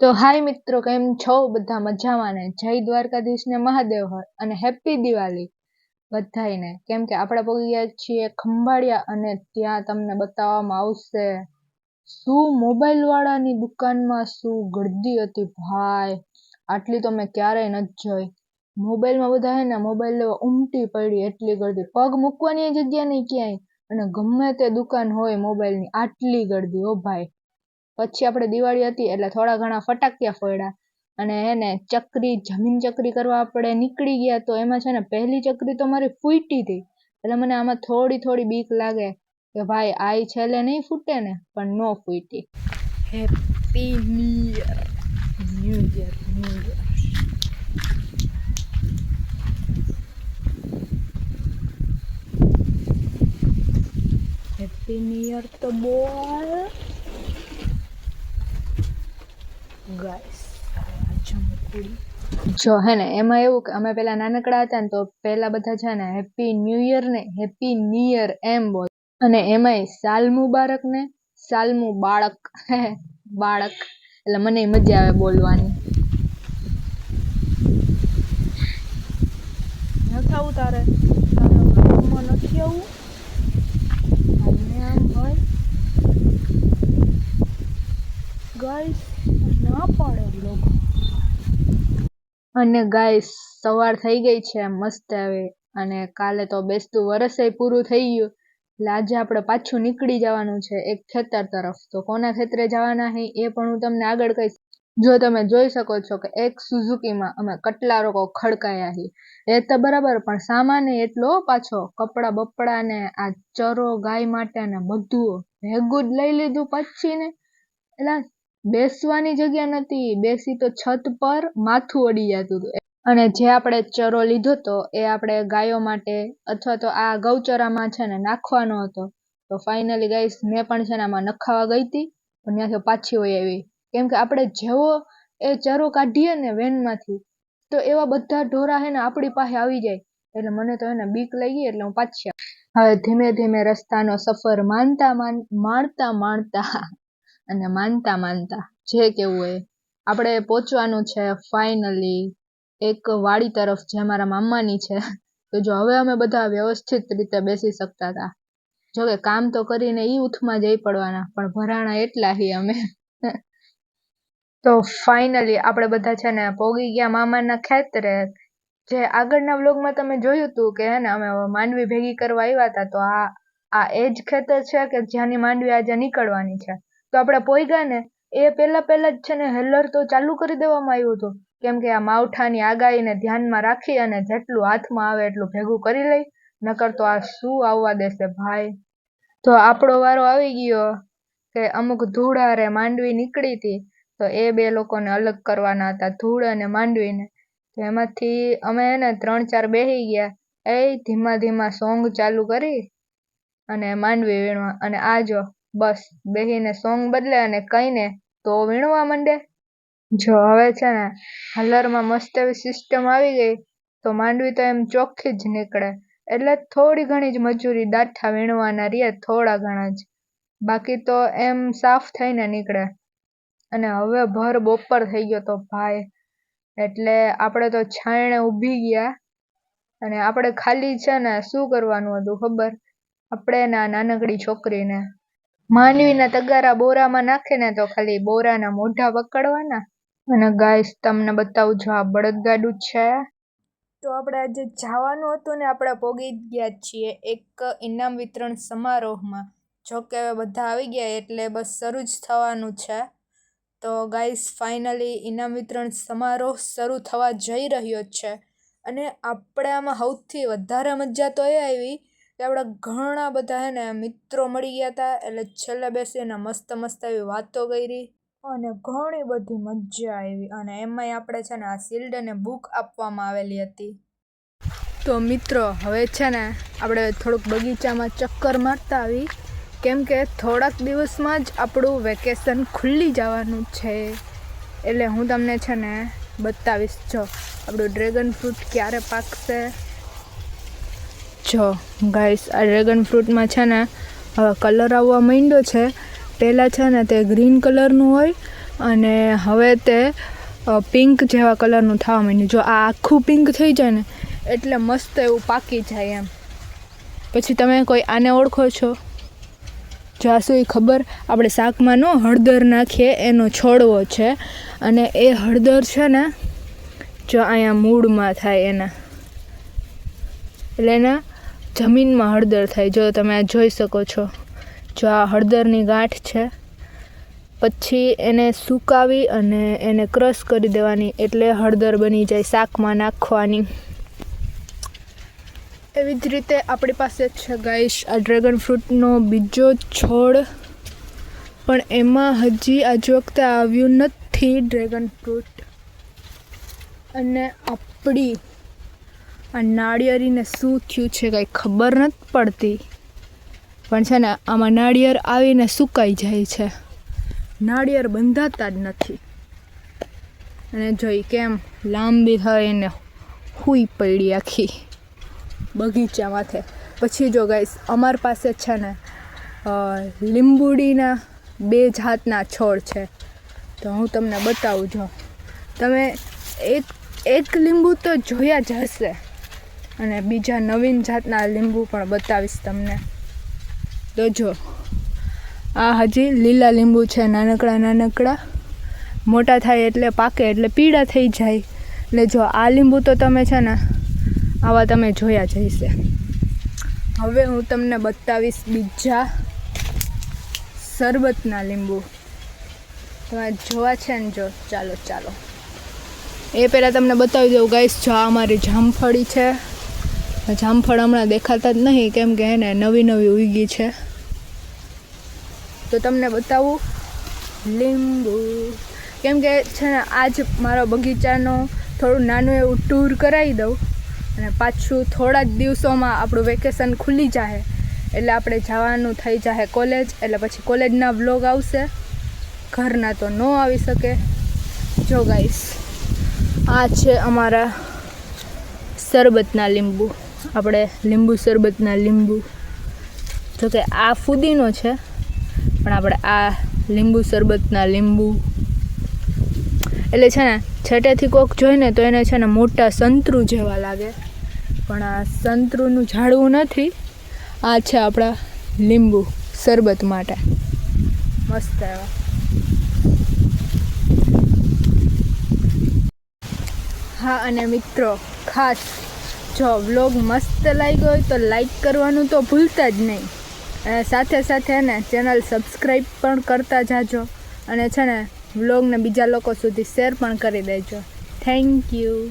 તો હાય મિત્રો, કેમ છો? બધા મજામાં ને? જય દ્વારકાધીશ ને મહાદેવ હર અને હેપી દિવાળી બધાયને. કેમ કે આપણે પહોંચી ગયા છીએ ખંભાળિયા અને ત્યાં તમને બતાવવામાં આવશે શું મોબાઈલ વાળાની દુકાનમાં શું ગળદી હતી? ભાઈ, આટલી તો મેં ક્યારેય નથી જોઈ. મોબાઈલમાં બધા હે ને મોબાઈલ લેવા ઉમટી પડી એટલી ગળદી પગ મૂકવાની જગ્યા નહીં ક્યાંય. અને ગમે તે દુકાન હોય મોબાઈલની, આટલી ગળદી ઓ ભાઈ પછી આપણે દિવાળી હતી એટલે થોડા ઘણા ફટાક્યા ફોડ્યા. અને એને ચકરી, જમીન ચકરી કરવા આપણે નીકળી ગયા તો એમાં છે ને પહેલી ચકરી તો મારી ફૂટી હતી. એટલે મને આમાં થોડી થોડી બીક લાગે કે ભાઈ આઈ છેલ્લે નહીં ફૂટે ને, પણ નો ફૂટી. Happy new year new year new year happy new year તો બોલ. ગાઈસ જો હે ને એમાં એવું કે અમે પેલા નાનકડા હતા ને તો પેલા બધા છે ને હેપી ન્યુ યર ને હેપી ન્યુ યર એમ બોલ. અને એમાંય સાલ મુબારક ને સાલમુ બાળક. બાળક. એટલે મને મજા આવે બોલવાની. નથી આવું તારે. તારે નથી આવું? આમ હોય. ગાઈસ ના પાડે લોકો. અને ગાય સવાર થઈ ગઈ છે મસ્ત હવે. અને કાલે તો બેસતું વરસે પૂરું થઈ ગયું. એટલે આજે આપણે પાછું નીકળી જવાનું છે એક ખેતર તરફ. તો કોના ખેતરે જવાના હે એ પણ હું તમને આગળ કહીશ. જો તમે જોઈ શકો છો કે એક સુઝુકીમાં અમે કટલા લોકો ખડકાયા હી. એ તો બરાબર, પણ સામાન એટલો પાછો કપડા બપડા ને આ ચરો ગાય માટે ને બધું ભેગું જ લઈ લીધું પછી ને. એટલે બેસવાની જગ્યા નથી બેસી તો છત પર માથું અડી જતું હતું. અને જે આપણે ચરો લીધો તો એ આપણે ગાયો માટે અથવા તો આ ગૌચરામાં છે ને નાખવાનો હતો. તો ફાઇનલી ગાઈસ મેં પણ છે ને આમાં નખાવા ગઈ હતી. પણ ત્યાંથી પાછી હોય એવી કેમ કે આપણે જેવો એ ચરો કાઢીએ ને વેનમાંથી તો એવા બધા ઢોરા હે ને આપણી પાસે આવી જાય. એટલે મને તો એને બીક લઈ ગઈ એટલે હું પાછી હવે ધીમે ધીમે રસ્તાનો સફર માનતા માણતા માણતા અને માનતા માનતા જે કેવું હોય આપણે પહોંચવાનું છે ફાઇનલી એક વાડી તરફ જે મારા મામાની છે. તો જો હવે અમે બધા વ્યવસ્થિત રીતે બેસી શકતા હતા જો કે કામ તો કરીને ઈ ઉથમાં જઈ પડવાના, પણ ભરાણા એટલા હી અમે. તો ફાઇનલી આપણે બધા છે ને પોગી ગયા મામાના ખેતરે. જે આગળના વ્લોગમાં તમે જોયું હતું કે હે ને અમે માંડવી ભેગી કરવા આવ્યા હતા તો આ આ એ જ ખેતર છે કે જ્યાંની માંડવી આજે નીકળવાની છે. તો આપણે પોઈગાને એ પહેલાં પહેલાં જ છે ને હેલર તો ચાલુ કરી દેવામાં આવ્યું હતું. કેમ કે આ માવઠાની આગાહીને ધ્યાનમાં રાખી અને જેટલું હાથમાં આવે એટલું ભેગું કરી લઈ. નકર તો આ શું આવવા દેશે ભાઈ? તો આપણો વારો આવી ગયો કે અમુક ધૂળારે માંડવી નીકળી હતી. તો એ બે લોકોને અલગ કરવાના હતા ધૂળ અને માંડવીને. તો એમાંથી અમે એને ત્રણ ચાર બેસી ગયા. એ ધીમા ધીમા સોંગ ચાલુ કરી અને માંડવી વીણવા. અને આ જો બસ, બેહીને સોંગ બદલે અને કહીને તો વીણવા માંડે. જો હવે છે ને, હલરમાં મસ્ત એવી સિસ્ટમ આવી ગઈ, તો માંડવી તો એમ ચોખ્ખી જ નીકળે. એટલે થોડી ઘણી જ મજૂરી દાઠા વીણવાના રહે થોડા ઘણા જ. બાકી તો એમ સાફ થઈને નીકળે. અને હવે ભર બપોર થઈ ગયો તો ભાઈ, એટલે આપણે તો છાયણે ઊભી ગયા. અને આપણે ખાલી છે ને શું કરવાનું હતું ખબર? આપણે ના નાનકડી છોકરીને. માંડવીના તગારા બોરામાં નાખે ને તો ખાલી બોરાના મોઢા પકડવાના અને ગાઈસ, તમને બતાવું છું આ બળદગાડું છે. તો આપણે આજે જવાનું હતું ને આપણે પોગી ગયા છીએ એક ઇનામ વિતરણ સમારોહમાં. જો કે હવે બધા આવી ગયા એટલે બસ શરૂ જ થવાનું છે. તો ગાઈસ, ફાઇનલી ઇનામ વિતરણ સમારોહ શરૂ થવા જઈ રહ્યો છે. અને આપણે આમાં સૌથી વધારે મજા તો એ આવી કે આપણા ઘણા બધા હે મિત્રો મળી ગયા હતા એટલે છેલ્લે બેસીને મસ્ત મસ્ત એવી વાતો કરી. અને ઘણી બધી મજા આવી. અને એમાંય આપણે છે ને આ શિલ્ડ અને બુક આપવામાં આવેલી હતી. તો મિત્રો, હવે છે ને આપણે થોડુંક બગીચામાં ચક્કર મારતા આવી. કેમ કે થોડાક દિવસમાં જ આપણું વેકેશન ખુલ્લી જવાનું છે. એટલે હું તમને છે ને બતાવીશ, જો, આપણું ડ્રેગન ફ્રૂટ ક્યારે પાકશે. જો ગાઈસ આ ડ્રેગન ફ્રૂટમાં છે ને, હવે કલર આવવા માંડ્યો છે. પહેલાં છે ને તે ગ્રીન કલરનું હોય અને હવે તે પિંક જેવા કલરનું થવા માંડ્યું. જો, આ આખું પિંક થઈ જાય ને, એટલે મસ્ત એવું પાકી જાય એમ. પછી તમે કોઈ આને ઓળખો છો? જો શું એ ખબર? આપણે શાકમાં નો હળદર નાખીએ, એનો છોડવો છે. અને એ હળદર છે ને, જો, અહીંયા મૂળમાં થાય એના. એટલે એના જમીનમાં હળદર થાય. જો તમે આ જોઈ શકો છો, જો આ હળદરની ગાંઠ છે. પછી એને સુકાવી અને એને ક્રશ કરી દેવાની એટલે હળદર બની જાય શાકમાં નાખવાની. એવી જ રીતે આપણી પાસે છે ગાઈશ, આ ડ્રેગન ફ્રૂટનો બીજો છોડ. પણ એમાં હજી આજ વખતે આવ્યું નથી ડ્રેગન ફ્રૂટ. અને આપણી આ નાળિયેરીને શું થયું છે કાંઈ ખબર નથી પડતી. પણ છે ને, આમાં નાળિયેર આવીને સુકાઈ જાય છે. નાળિયેર બંધાતા જ નથી. અને જોઈ કેમ લાંબી થઈને હુઈ પડી આખી બગીચામાંથી પછી જો ગાઈસ અમારી પાસે છે ને લીંબુડીના બે જાતના છોડ છે. તો હું તમને બતાવું છું તમે એક એક લીંબુ તો જોયા જ હશે. અને બીજા નવીન જાતના લીંબુ પણ બતાવીશ તમને. તો જો આ હજી લીલા લીંબુ છે, નાનકડા નાનકડા. મોટા થાય એટલે પાકે, એટલે પીળા થઈ જાય. એટલે જો આ લીંબુ તો તમે છે ને, આવા તમે જોયા જ હશે. હવે હું તમને બતાવીશ બીજા શરબતના લીંબુ. તમે જોવા છે ને જો, ચાલો ચાલો. એ પહેલાં તમને બતાવી દઉં ગાઈશ જો આ અમારી જામફળી છે. જામફળ હમણાં દેખાતા જ નહીં, કેમ કે એને નવી નવી ઉગી છે. તો તમને બતાવું, લીંબુ. કેમ કે છે ને, આજ મારો બગીચાનો થોડું નાનું એવું ટૂર કરાવી દઉં અને પાછું થોડા જ દિવસોમાં આપણું વેકેશન ખુલી જાય એટલે આપણે જવાનું થઈ જાય કોલેજ એટલે પછી કોલેજના વ્લોગ આવશે. ઘરના તો ન આવી શકે. જો ગાઈસ આ છે અમારા શરબતના લીંબુ. આપણે લીંબુ શરબતના લીંબુ. જોકે આ ફુદીનો છે, પણ આપણે આ લીંબુ શરબતના લીંબુ. એટલે છે ને, છેટેથી કોક જોઈને તો એને છે ને મોટા સંતરું જેવા લાગે. પણ આ સંતરુનું ઝાડવું નથી, આ છે આપણા લીંબુ શરબત માટે. મસ્ત એવા. હા, અને મિત્રો, ખાસ જો વ્લોગ મસ્ત લાગ્યો હોય તો લાઈક કરવાનું તો ભૂલતા જ નહીં. અને સાથે સાથે ને ચેનલ સબસ્ક્રાઈબ પણ કરતા જાજો. અને છે ને વ્લોગને બીજા લોકો સુધી શેર પણ કરી દેજો. Thank you